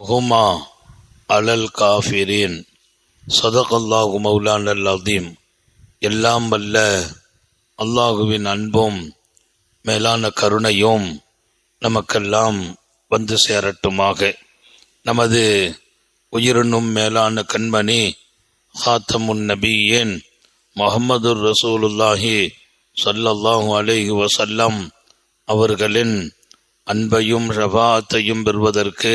ஹுமா அலல் காஃபிரின். சதகல்லாஹு மௌலான் அல் அதீம் எல்லாம் வல்ல அல்லாஹுவின் அன்பும் மேலான கருணையும் நமக்கெல்லாம் வந்து சேரட்டுமாக. நமது உயிரினும் மேலான கண்மணி ஹாத்தமுன் நபியேன் முகமது ரசூலுல்லாஹி சல்லல்லாஹு அலைஹி வசல்லம் அவர்களின் அன்பையும் ஷபாத்தையும் பெறுவதற்கு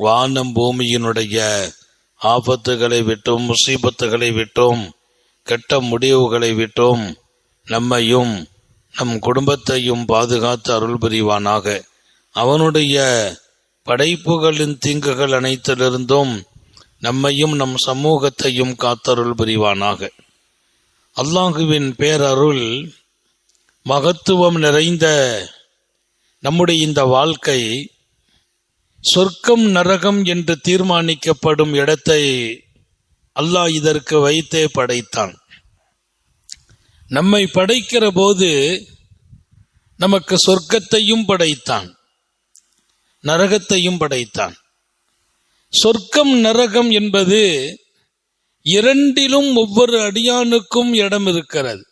வானம் பூமியினுடைய ஆபத்துகளை விட்டும் முசீபத்துகளை விட்டும் கெட்ட முடிவுகளை விட்டும் நம்மையும் நம் குடும்பத்தையும் பாதுகாத்து அருள் புரிவானாக. அவனுடைய படைப்புகளின் தீங்குகள் அனைத்திலிருந்தும் நம்மையும் நம் சமூகத்தையும் காத்தருள் புரிவானாக. அல்லாஹுவின் பேரருள் மகத்துவம் நிறைந்த நம்முடைய இந்த வாழ்க்கை சொர்க்கம் நரகம் என்று தீர்மானிக்கப்படும் இடத்தை அல்லாஹ் இதற்கு வைத்தே படைத்தான். நம்மை படைக்கிற போது நமக்கு சொர்க்கத்தையும் படைத்தான். நரகத்தையும் படைத்தான். சொர்க்கம் நரகம் என்பது இரண்டிலும் ஒவ்வொரு அடியானுக்கும் இடம் இருக்கிறது.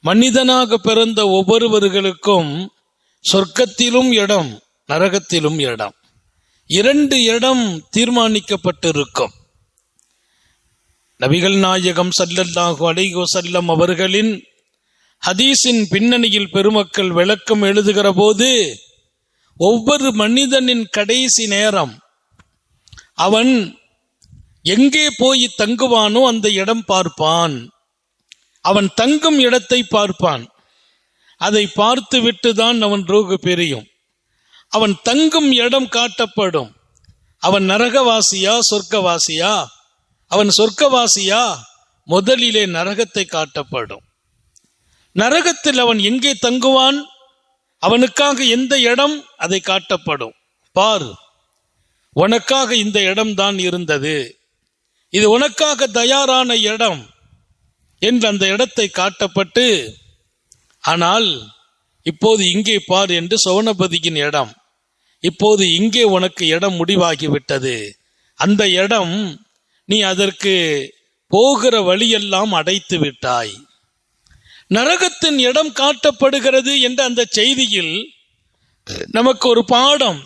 மனிதனாக பிறந்த ஒவ்வொருவர்களுக்கும் சொர்க்கத்திலும் இடம் நரகத்திலும் இடம் இரண்டு இடம் தீர்மானிக்கப்பட்டிருக்கும். நபிகள் நாயகம் சல்லல்லாஹு அலைகோ செல்லம் அவர்களின் ஹதீஸின் பின்னணியில் பெருமக்கள் விளக்கம் எழுதுகிற போது ஒவ்வொரு மனிதனின் கடைசி நேரம் அவன் எங்கே போய் தங்குவானோ அந்த இடம் பார்ப்பான். அவன் தங்கும் இடத்தை பார்ப்பான். அதை பார்த்து விட்டுதான் அவன் ரோகு பெரியும். அவன் தங்கும் இடம் காட்டப்படும். அவன் நரகவாசியா சொர்க்கவாசியா? அவன் சொர்க்கவாசியா? முதலிலே நரகத்தை காட்டப்படும். நரகத்தில் அவன் எங்கே தங்குவான்? அவனுக்காக எந்த இடம் அதை காட்டப்படும்? பார் உனக்காக இந்த இடம்தான் இருந்தது. இது உனக்காக தயாரான இடம் என்று அந்த இடத்தை காட்டப்பட்டு ஆனால் இப்போது இங்கே பார் என்று சோனபதியின் இடம். இப்போது இங்கே உனக்கு இடம் முடிவாகிவிட்டது. அந்த இடம் நீ அதற்கு போகிற வழியெல்லாம் அடைத்து விட்டாய். நரகத்தின் இடம் காட்டப்படுகிறது என்ற அந்த செய்தியில் நமக்கு ஒரு பாடம்.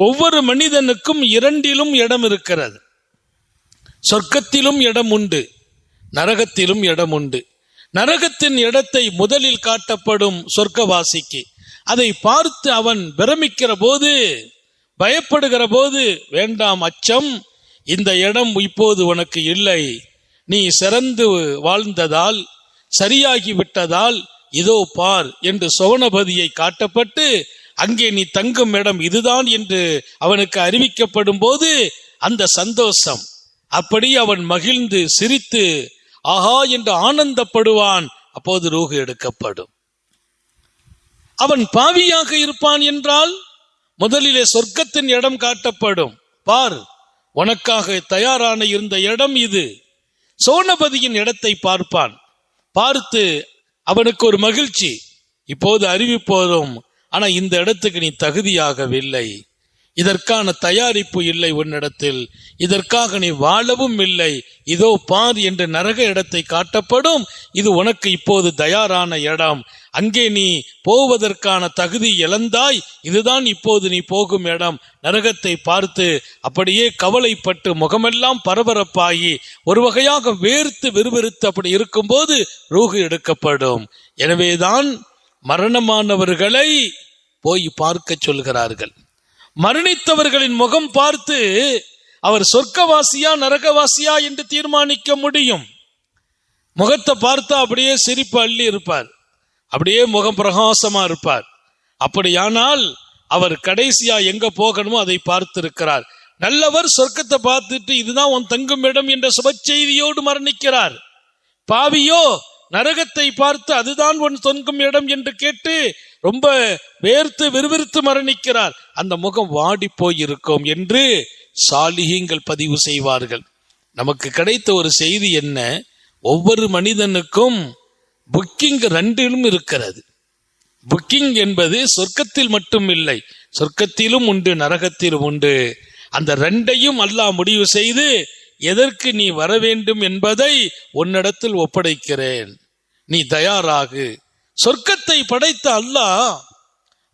ஒவ்வொரு மனிதனுக்கும் இரண்டிலும் இடம் இருக்கிறது. சொர்க்கத்திலும் இடம் உண்டு நரகத்திலும் இடம் உண்டு. நரகத்தின் இடத்தை முதலில் காட்டப்படும் சொர்க்கவாசிக்கு. அதை பார்த்து அவன் பிரமிக்கிற போது பயப்படுகிற போது வேண்டாம் அச்சம் இந்த இடம் இப்போது உனக்கு இல்லை. நீ சிறந்து வாழ்ந்ததால் சரியாகி விட்டதால் இதோ பார் என்று சோனபதியை காட்டப்பட்டு அங்கே நீ தங்கும் இடம் இதுதான் என்று அவனுக்கு அறிவிக்கப்படும் போது அந்த சந்தோஷம். அப்படி அவன் மகிழ்ந்து சிரித்து ஆஹா என்று ஆனந்தப்படுவான். அப்போது ரூகு எடுக்கப்படும். அவன் பாவியாக இருப்பான் என்றால் முதலிலே சொர்க்கத்தின் இடம் காட்டப்படும். பார் உனக்காக தயாரான இருந்த இடம் இது. சோனபதியின் இடத்தை பார்ப்பான். பார்த்து அவனுக்கு ஒரு மகிழ்ச்சி. இப்போது அறிவிப்போதும் ஆனா இந்த இடத்துக்கு நீ தகுதியாகவில்லை. இதற்கான தயாரிப்பு இல்லை உன்னிடத்தில். இதற்காக நீ வாழவும் இல்லை. இதோ பார் என்று நரக இடத்தை காட்டப்படும். இது உனக்கு இப்போது தயாரான இடம். அங்கே நீ போவதற்கான தகுதி இழந்தாய் இதுதான் இப்போது நீ போகும் இடம். நரகத்தை பார்த்து அப்படியே கவலைப்பட்டு முகமெல்லாம் பரபரப்பாகி ஒரு வகையாக வேர்த்து விறுவிறுத்து அப்படி இருக்கும்போது ரூகு எடுக்கப்படும். எனவேதான் மரணமானவர்களை போய் பார்க்க சொல்கிறார்கள். மரணித்தவர்களின் முகம் பார்த்து அவர் சொர்க்கவாசியா நரகவாசியா என்று தீர்மானிக்க முடியும். முகத்தை பார்த்தா அப்படியே சிரிப்பு அள்ளி இருப்பார். அப்படியே முகம் பிரகாசமா இருப்பார். அப்படியானால் அவர் கடைசியா எங்க போகணுமோ அதை பார்த்திருக்கிறார். நல்லவர் சொர்க்கத்தை பார்த்துட்டு இதுதான் உன் தங்கும் இடம் என்ற சுப செய்தியோடு மரணிக்கிறார். பாவியோ நரகத்தை பார்த்து அதுதான் உன் தொங்கும் இடம் என்று கேட்டு ரொம்ப வேர்த்து விறுவிறுத்து மரணிக்கிறார். அந்த முகம் வாடி போயிருக்கும் என்று சாலிகிங்கள் பதிவு செய்வார்கள். நமக்கு கிடைத்த ஒரு செய்தி என்ன? ஒவ்வொரு மனிதனுக்கும் புக்கிங் ரெண்டிலும் இருக்கிறது. புக்கிங் என்பது சொர்க்கத்தில் மட்டும் இல்லை. சொர்க்கத்திலும் உண்டு நரகத்திலும் உண்டு. அந்த ரெண்டையும் அல்லாஹ் முடிவு செய்து எதற்கு நீ வர வேண்டும் என்பதை உன்னிடத்தில் ஒப்படைக்கிறேன். நீ தயாராகு. சொர்க்கத்தை படைத்த அல்லாஹ்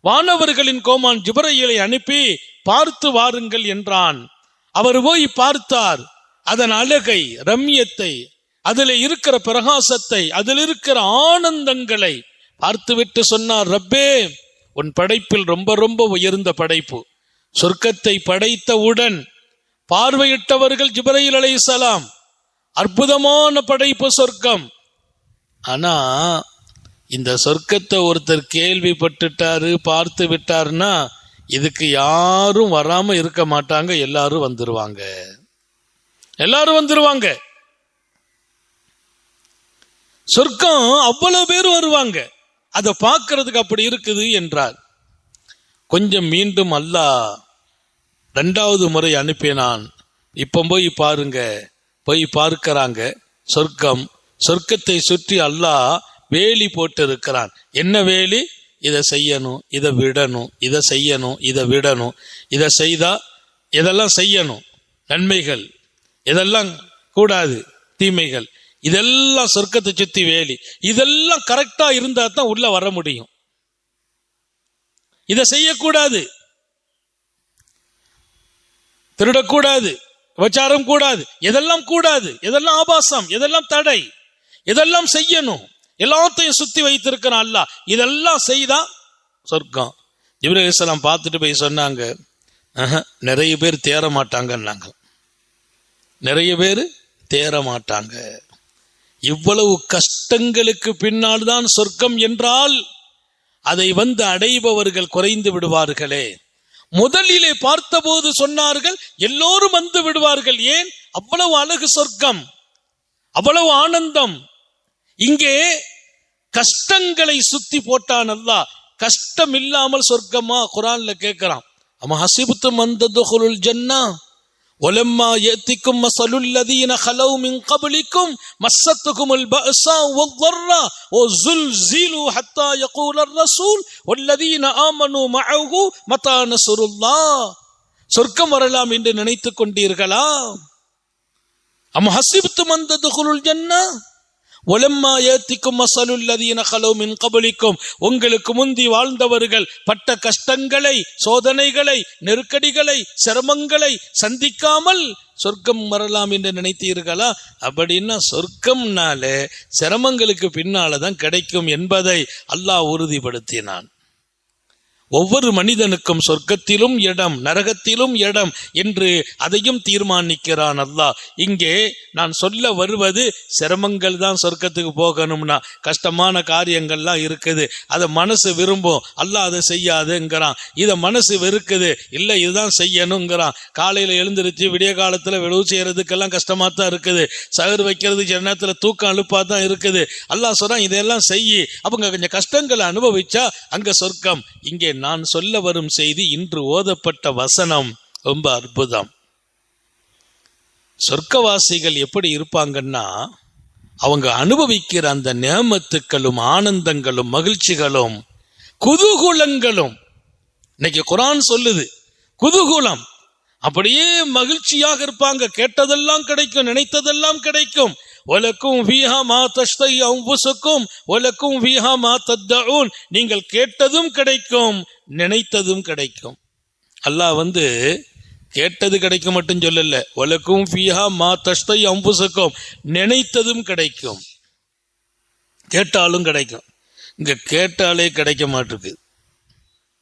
வானவர்களின் கோமான் ஜிபரையிலை அனுப்பி பார்த்து வாருங்கள் என்றான். அவர் போய் பார்த்தார். அதன் அழகை ரம்யத்தை அதில் இருக்கிற பிரகாசத்தை அதில் இருக்கிற ஆனந்தங்களை பார்த்துவிட்டு சொன்னார் ரப்பே உன் படைப்பில் ரொம்ப ரொம்ப உயர்ந்த படைப்பு. சொர்க்கத்தை படைத்தவுடன் பார்வையிட்டவர்கள் ஜிபரையில் அலைஹிஸ்ஸலாம் அற்புதமான படைப்பு சொர்க்கம். ஆனா இந்த சொர்க்கத்தை ஒருத்தர் கேள்விப்பட்டுட்டாரு பார்த்து விட்டாருன்னா இதுக்கு யாரும் வராம இருக்க மாட்டாங்க எல்லாரும் வந்துருவாங்க. எல்லாரும் வந்துருவாங்க. சொர்க்கம் அவ்வளவு பேர் வருவாங்க. அதை பார்க்கறதுக்கு அப்படி இருக்குது என்றார். கொஞ்சம் மீண்டும் அல்லாஹ் ரெண்டாவது முறை அனுப்பினான் இப்போ போய் பாருங்க போய் பார்க்கிறாங்க. சொர்க்கம் சொர்க்கத்தை சுற்றி அல்லாஹ் வேலி போட்டு இருக்கிறான் என்ன வேலி? இதை செய்யணும் இதை விடணும் இதை செய்யணும் இதை விடணும். இதை செய்தா இதெல்லாம் செய்யணும். நன்மைகள். இதெல்லாம் கூடாது. தீமைகள். இதெல்லாம் சொர்க்கத்தை சுத்தி வேலி. இதெல்லாம் கரெக்டா இருந்தா தான் உள்ள வர முடியும். இதை செய்யக்கூடாது. திருடக்கூடாது. விபச்சாரம் கூடாது. எதெல்லாம் கூடாது? எதெல்லாம் ஆபாசம்? எதெல்லாம் தடை? எதெல்லாம் செய்யணும்? எல்லாத்தையும் சுத்தி வைத்திருக்கிறான் அல்ல இதெல்லாம் செய்தா சொர்க்கம். இப்ராஹிம் பார்த்துட்டு போய் சொன்னாங்க. நிறைய பேர் தேற மாட்டாங்கன்னாங்க நிறைய பேர் தேற மாட்டாங்க இவ்வளவு கஷ்டங்களுக்கு பின்னால் தான் சொர்க்கம் என்றால் அதை வந்து அடைபவர்கள் குறைந்து விடுவார்களே. முதலிலே பார்த்தபோது சொன்னார்கள் எல்லோரும் வந்து விடுவார்கள். ஏன்? அவ்வளவு அழகு சொர்க்கம் அவ்வளவு ஆனந்தம். இங்கே கஷ்டங்களை சுத்தி போட்டான் அல்லாஹ். கஷ்டம் இல்லாமல் சொர்க்கமா? குரான்ல கேட்கிறான். அம்மா ஹசிபுத்து மந்ததுகுலுல் ஜன்னா. ولما يأتكم مثل الذين خلوا من قبلكم مستهم البأساء والضراء وزلزلوا حتى يقول الرسول والذين آمنوا معه متى نصر الله சொர்க்கம் வரலாம் என்று நினைத்துக் கொண்டீர்களா அம் ஹசிப்து மந்ததுகுலுல் ஜன்னா ஒலம்மா ஏத்திக்கும் மசலுல்லதீன ஹலோ மின் கபலிக்கும். உங்களுக்கு முந்தி வாழ்ந்தவர்கள் பட்ட கஷ்டங்களை சோதனைகளை நெருக்கடிகளை சிரமங்களை சந்திக்காமல் சொர்க்கம் வரலாம் என்று நினைத்தீர்களா? அப்படின்னா சொர்க்கம்னாலே சிரமங்களுக்கு பின்னாலதான் கிடைக்கும் என்பதை அல்லாஹ் உறுதிப்படுத்தினான். ஒவ்வொரு மனிதனுக்கும் சொர்க்கத்திலும் இடம் நரகத்திலும் இடம் என்று அதையும் தீர்மானிக்கிறான் அல்லாஹ். இங்கே நான் சொல்ல வருவது சிரமங்கள் தான் சொர்க்கத்துக்கு போகணும்னா கஷ்டமான காரியங்கள்லாம் இருக்குது அதை மனசு விரும்பும் அல்லாஹ் அதை செய்யாதுங்கிறான். இதை மனசு வெறுக்குது இல்லை இதுதான் செய்யணுங்கிறான். காலையில் எழுந்திருச்சு விடிய காலத்தில் விழுவு செய்யறதுக்கெல்லாம் கஷ்டமாக தான் இருக்குது. சகர் வைக்கிறது சில நேரத்தில் தூக்கம் அழுப்பாக தான் இருக்குது. அல்லாஹ் சொல்கிறான் இதெல்லாம் செய்யி அவங்க கொஞ்சம் கஷ்டங்களை அனுபவிச்சா அங்கே சொர்க்கம் இங்கே நான் சொல்ல வரும் செய்தி இன்று ஓதப்பட்ட வசனம் ரொம்ப அற்புதம். சொர்க்கவாசிகள் எப்படி இருப்பாங்கன்னா அவங்க அனுபவிக்கிற அந்த நேமத்துக்களும் ஆனந்தங்களும் மகிழ்ச்சிகளும் குதூகூலங்களும். இன்னைக்கு குரான் சொல்லுது குதூகூலம். அப்படியே மகிழ்ச்சியாக இருப்பாங்க. கேட்டதெல்லாம் கிடைக்கும் நினைத்ததெல்லாம் கிடைக்கும். ஒலக்கும் வீஹா மா தஷ்தை அம்புசுக்கும் ஒலக்கும் வீஹா மா தத்தூன் நீங்கள் கேட்டதும் கிடைக்கும் நினைத்ததும் கிடைக்கும். அல்லாஹ் வந்து கேட்டது கிடைக்கும் மட்டும் சொல்லல. ஒலக்கும் ஃபீஹா மா தஷ்தை அம்புசுக்கும் நினைத்ததும் கிடைக்கும். கேட்டாலும் கிடைக்கும். இங்க கேட்டாலே கிடைக்க மாட்டிருக்கு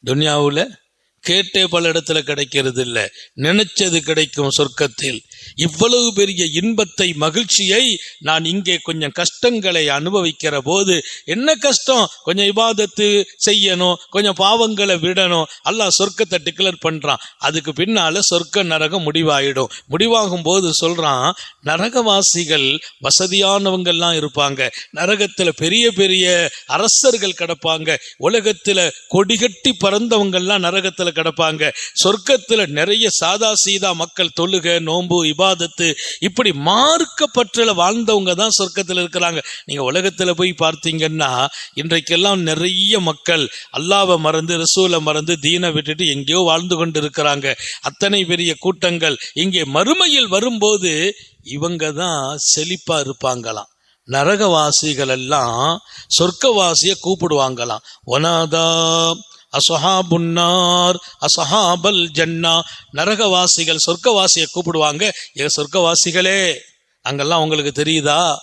துன்யாவில் கேட்டே பல இடத்துல கிடைக்கிறது இல்லை நினைச்சது கிடைக்கும் சொர்க்கத்தில். இவ்வளவு பெரிய இன்பத்தை மகிழ்ச்சியை நான் இங்கே கொஞ்சம் கஷ்டங்களை அனுபவிக்கிற போது என்ன கஷ்டம்? கொஞ்சம் இபாதத்து செய்யணும் கொஞ்சம் பாவங்களை விடணும். அல்லாஹ் சொர்க்கத்தை டிக்ளேர் பண்றான். அதுக்கு பின்னால சொர்க்க நரகம் முடிவாயிடும். முடிவாகும் போது சொல்றான் நரகவாசிகள் வசதியானவங்கெல்லாம் இருப்பாங்க. நரகத்துல பெரிய பெரிய அரசர்கள் கிடப்பாங்க. உலகத்துல கொடிகட்டி பறந்தவங்கெல்லாம் நரகத்துல கிடப்பாங்க. சொர்க்கத்துல நிறைய சாதா சீதா மக்கள் தொழுக நோன்பு இபாதத்து இப்படி மார்க்கப்பற்றல வாழ்ந்தவங்க தான் சொர்க்கத்தில் இருக்கிறாங்க. நீங்க உலகத்துல போய் பார்த்தீங்கன்னா இன்றைக்கெல்லாம் நிறைய மக்கள் அல்லாவை மறந்து ரசூலை மறந்து தீனை விட்டுட்டு எங்கேயோ வாழ்ந்து கொண்டு இருக்கிறாங்க அத்தனை பெரிய கூட்டங்கள். இங்கே மறுமையில் வரும்போது இவங்க தான் செழிப்பா இருப்பாங்களாம். நரகவாசிகள் எல்லாம் சொர்க்கவாசிய கூப்பிடுவாங்களாம். ஒனாதா அசஹாபுன்னார் அசஹாபல் ஜன்னா. நரகவாசிகள் சொர்க்கவாசியை கூப்பிடுவாங்க. ஏ சொர்க்கவாசிகளே அங்கெல்லாம் உங்களுக்கு தெரியுதா?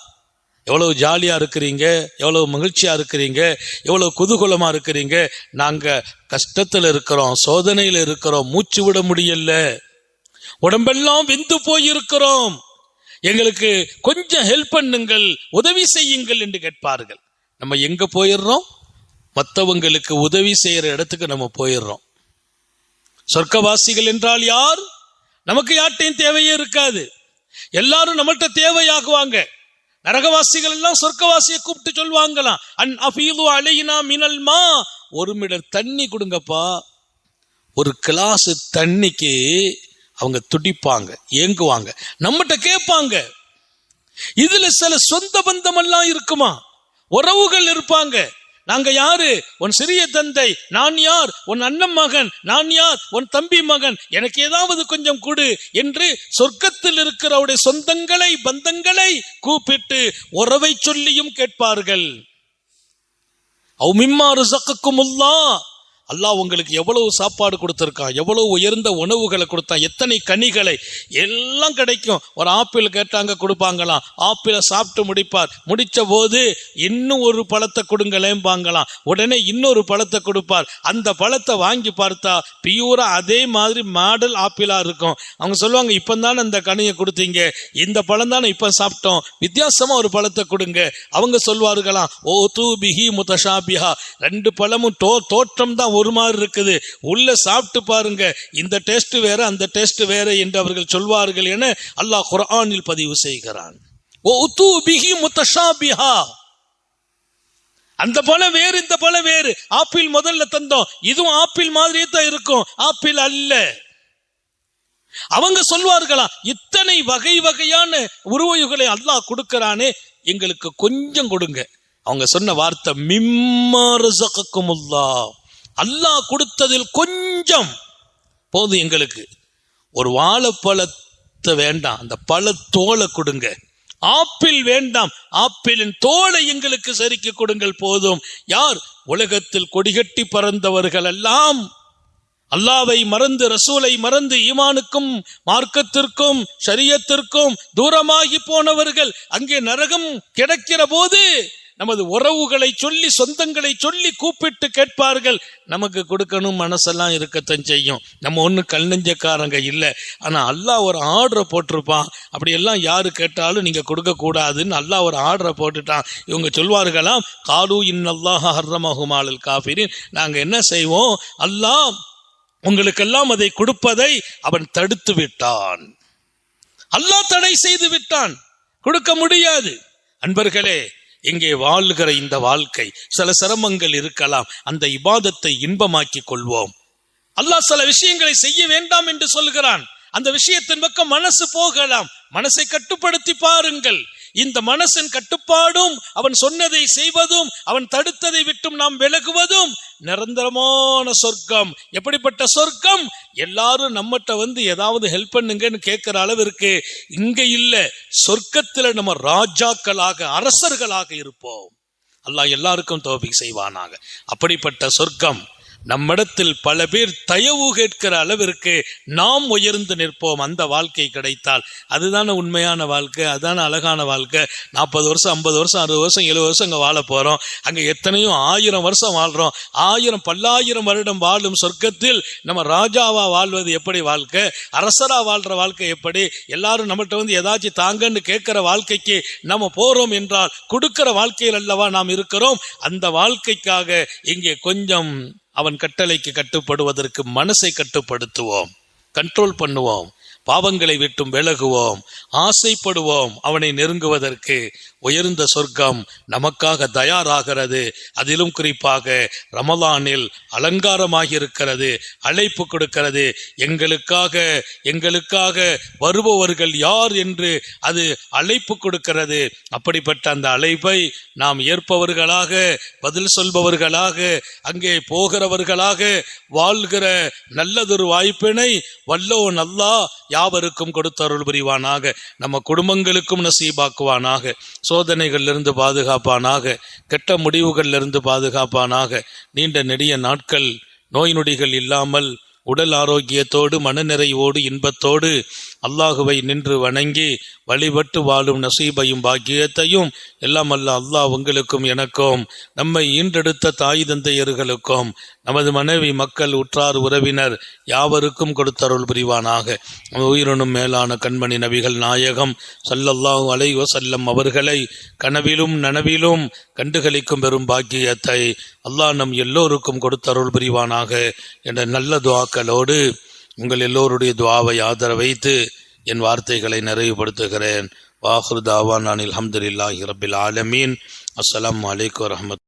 எவ்வளவு ஜாலியாக இருக்கிறீங்க? எவ்வளவு மகிழ்ச்சியாக இருக்கிறீங்க? எவ்வளவு குதூகூலமாக இருக்கிறீங்க? நாங்கள் கஷ்டத்தில் இருக்கிறோம் சோதனையில் இருக்கிறோம் மூச்சு விட முடியல. உடம்பெல்லாம் வெந்து போயிருக்கிறோம். எங்களுக்கு கொஞ்சம் ஹெல்ப் பண்ணுங்கள் உதவி செய்யுங்கள் என்று கேட்பார்கள். நம்ம எங்கே போயிடுறோம்? மற்றவங்களுக்கு உதவி செய்யற இடத்துக்கு நம்ம போயிடுறோம். சொர்க்கவாசிகள் என்றால் யார்? நமக்கு யார்ட்டையும் தேவையே இருக்காது. எல்லாரும் நம்மள்கிட்ட தேவையாகுவாங்க. நரகவாசிகள் எல்லாம் சொர்க்கவாசியை கூப்பிட்டு சொல்லுவாங்களாம். அன் அபீது அலையினா மினல்மா ஒரு மிடர் தண்ணி கொடுங்கப்பா. ஒரு கிளாஸ் தண்ணிக்கு அவங்க துடிப்பாங்க ஏங்குவாங்க. நம்மகிட்ட கேட்பாங்க. இதுல சில சொந்த பந்தம் எல்லாம் இருக்குமா? உறவுகள் இருப்பாங்க. நாங்க யாரு? உன் சிறிய தந்தை. நான் யார்? உன் அண்ணன் மகன். நான் யார்? உன் தம்பி மகன். எனக்கு ஏதாவது கொஞ்சம் கொடு என்று சொர்க்கத்தில் இருக்கிறவருடைய சொந்தங்களை பந்தங்களை கூப்பிட்டு உறவை சொல்லியும் கேட்பார்கள். அவ் மிம்மா அல்லாஹ் உங்களுக்கு எவ்வளவு சாப்பாடு கொடுத்துருக்கான் எவ்வளவு உயர்ந்த உணவுகளை கொடுத்தான் எத்தனை கனிகளை எல்லாம் கிடைக்கும். ஒரு ஆப்பிள் கேட்டாங்க கொடுப்பாங்களாம். ஆப்பிளை சாப்பிட்டு முடிப்பார். முடித்த போது இன்னும் ஒரு பழத்தை கொடுங்களேம்பாங்களாம். உடனே இன்னொரு பழத்தை கொடுப்பார். அந்த பழத்தை வாங்கி பார்த்தா பியூரா அதே மாதிரி மாடல் ஆப்பிளாக இருக்கும். அவங்க சொல்லுவாங்க இப்போ தானே இந்த கனியை கொடுத்தீங்க. இந்த பழம் தானே இப்போ சாப்பிட்டோம். வித்தியாசமாக ஒரு பழத்தை கொடுங்க. அவங்க சொல்வார்களாம் ஓ தூ பிஹி முத்தஷாபிஹா ரெண்டு பழமும் தோ தோற்றம் தான் ஒரு மாதிரி இருக்குது. உள்ள சாப்பிட்டு பாருங்க. இந்த டேஸ்ட் வேற அந்த டேஸ்ட் வேற என்று அவர்கள் சொல்வார்கள் என அல்லாஹ் குரானில் பதிவு செய்கிறான். ஓ அந்த பழம் வேறு இந்த பழம் வேறு. ஆப்பிள் முதல்ல தந்தோம். இதுவும் ஆப்பிள் மாதிரியே தான் இருக்கும். ஆப்பிள் அல்ல. அவங்க சொல்வார்களா இத்தனை வகை வகையான உருவயுகளை அல்லாஹ் கொடுக்கிறானே எங்களுக்கு கொஞ்சம் கொடுங்க. அவங்க சொன்ன வார்த்தை மிம்மரசகக்குமுல்லா அல்லாஹ் கொடுத்ததில் கொஞ்சம் போதும் எங்களுக்கு. ஒரு வாழைப்பழத்தை வேண்டாம் அந்த பழத்தோலை கொடுங்க. ஆப்பிள் வேண்டாம் ஆப்பிளின் தோலை எங்களுக்கு சரிக்கு கொடுங்கள் போதும். யார்? உலகத்தில் கொடிகட்டி பறந்தவர்கள் எல்லாம். அல்லாவை மறந்து ரசூலை மறந்து ஈமானுக்கும் மார்க்கத்திற்கும் சரியத்திற்கும் தூரமாகி போனவர்கள் அங்கே நரகம் கிடைக்கிற போது நமது உறவுகளை சொல்லி சொந்தங்களை சொல்லி கூப்பிட்டு கேட்பார்கள். நமக்கு கொடுக்கணும் மனசெல்லாம் இருக்கத்தான் செய்யும். நம்ம ஒன்றும் கல் நெஞ்சக்காரங்க இல்லை. ஆனால் அல்லாஹ் ஒரு ஆர்டரை போட்டிருப்பான். அப்படியெல்லாம் யாரு கேட்டாலும் நீங்கள் கொடுக்கக்கூடாதுன்னு அல்லா அல்லாஹ் ஒரு ஆர்டரை போட்டுட்டான். இவங்க சொல்வார்களாம் காலு இன்னல்லாஹ் ஹர்ரமஹுமாலல் காஃபிரின். நாங்கள் என்ன செய்வோம்? அல்லாஹ் உங்களுக்கெல்லாம் அதை கொடுப்பதை அவன் தடுத்து விட்டான். அல்லாஹ் தடை செய்து விட்டான். கொடுக்க முடியாது. அன்பர்களே இங்கே வாழ்கிற இந்த வாழ்க்கை சில சிரமங்கள் இருக்கலாம். அந்த இபாதத்தை இன்பமாக்கி கொள்வோம். அல்லாஹ் சில விஷயங்களை செய்ய வேண்டாம் என்று சொல்கிறான். அந்த விஷயத்தின் பக்கம் மனசு போகலாம். மனசை கட்டுப்படுத்தி பாருங்கள். இந்த மனசின் கட்டுப்பாடும் அவன் சொன்னதை செய்வதும் அவன் தடுத்ததை விட்டும் நாம் விலகுவதும் நிரந்தரமான சொர்க்கம். எப்படிப்பட்ட சொர்க்கம்? எல்லாரும் நம்மகிட்ட வந்து ஏதாவது ஹெல்ப் பண்ணுங்கன்னு கேட்கிற அளவிற்கு இங்க இல்ல. சொர்க்கத்துல நம்ம ராஜாக்களாக அரசர்களாக இருப்போம். அல்லாஹ் எல்லாருக்கும் தோபி செய்வானாக. அப்படிப்பட்ட சொர்க்கம் நம்மிடத்தில் பல பேர் தயவு கேட்கிற அளவிற்கு நாம் உயர்ந்து நிற்போம். அந்த வாழ்க்கை கிடைத்தால் அதுதானே உண்மையான வாழ்க்கை அதுதான அழகான வாழ்க்கை. நாற்பது வருஷம் ஐம்பது வருஷம் அறுபது வருஷம் எழுபது வருஷம் அங்கே வாழ போகிறோம் அங்கே எத்தனையோ ஆயிரம் வருஷம் வாழ்கிறோம் ஆயிரம் பல்லாயிரம் வருடம் வாழும் சொர்க்கத்தில் நம்ம ராஜாவா வாழ்வது எப்படி வாழ்க்கை? அரசரா வாழ்கிற வாழ்க்கை எப்படி? எல்லாரும் நம்மகிட்ட வந்து ஏதாச்சும் தாங்கன்னு கேட்கிற வாழ்க்கைக்கு நம்ம போகிறோம் என்றால் கொடுக்கிற வாழ்க்கையில் அல்லவா நாம் இருக்கிறோம்? அந்த வாழ்க்கைக்காக இங்கே கொஞ்சம் அவன் கட்டளைக்கு கட்டுப்படுவதற்கு மனசை கட்டுப்படுத்துவோம். கண்ட்ரோல் பண்ணுவோம். பாவங்களை விட்டும் விலகுவோம் ஆசைப்படுவோம் அவனை நெருங்குவதற்கு. உயர்ந்த சொர்க்கம் நமக்காக தயாராகிறது. அதிலும் குறிப்பாக ரமலானில் அலங்காரமாகி இருக்கிறது அழைப்பு கொடுக்கிறது. எங்களுக்காக எங்களுக்காக வருபவர்கள் யார் என்று அது அழைப்பு கொடுக்கிறது. அப்படிப்பட்ட அந்த அழைப்பை நாம் ஏற்பவர்களாக பதில் சொல்பவர்களாக அங்கே போகிறவர்களாக வாழ்கிற நல்லதொரு வாய்ப்பினை வல்லோ நல்லா யாவருக்கும் கொடுத்தருள் புரிவானாக நம்ம குடும்பங்களுக்கும் நசீபாக்குவானாக சோதனைகளிலிருந்து பாதுகாப்பானாக கெட்ட முடிவுகளிலிருந்து பாதுகாப்பானாக நீண்ட நெடிய நாட்கள் நோய் நொடிகள் இல்லாமல் உடல் ஆரோக்கியத்தோடு மனநிறைவோடு இன்பத்தோடு அல்லாஹுவை நின்று வணங்கி வழிபட்டு வாழும் நசீபையும் பாக்கியத்தையும் எல்லாம் அல்ல அல்லாஹ் உங்களுக்கும் எனக்கும் நம்மை ஈன்றெடுத்த தாய் தந்தையர்களுக்கும் நமது மனைவி மக்கள் உற்றார் உறவினர் யாவருக்கும் கொடுத்தருள் புரிவானாக. உயிரினும் மேலான கண்மணி நபிகள் நாயகம் சல்லல்லாஹு அலை வசல்லம் அவர்களை கனவிலும் நனவிலும் கண்டுகளிக்கும் பெரும் பாக்கியத்தை அல்லாஹ் நம் எல்லோருக்கும் கொடுத்தருள் புரிவானாக என்ற நல்ல துவாக்களோடு உங்கள் எல்லோருடைய துவாவை ஆதர வைத்து என் வார்த்தைகளை நிறைவுபடுத்துகிறேன். வாஹுர் தாவான் அனில் அஹமதுல்லாஹி ரபில் ஆலமீன். அஸ்லாம் வலைக்கம் வரஹமத்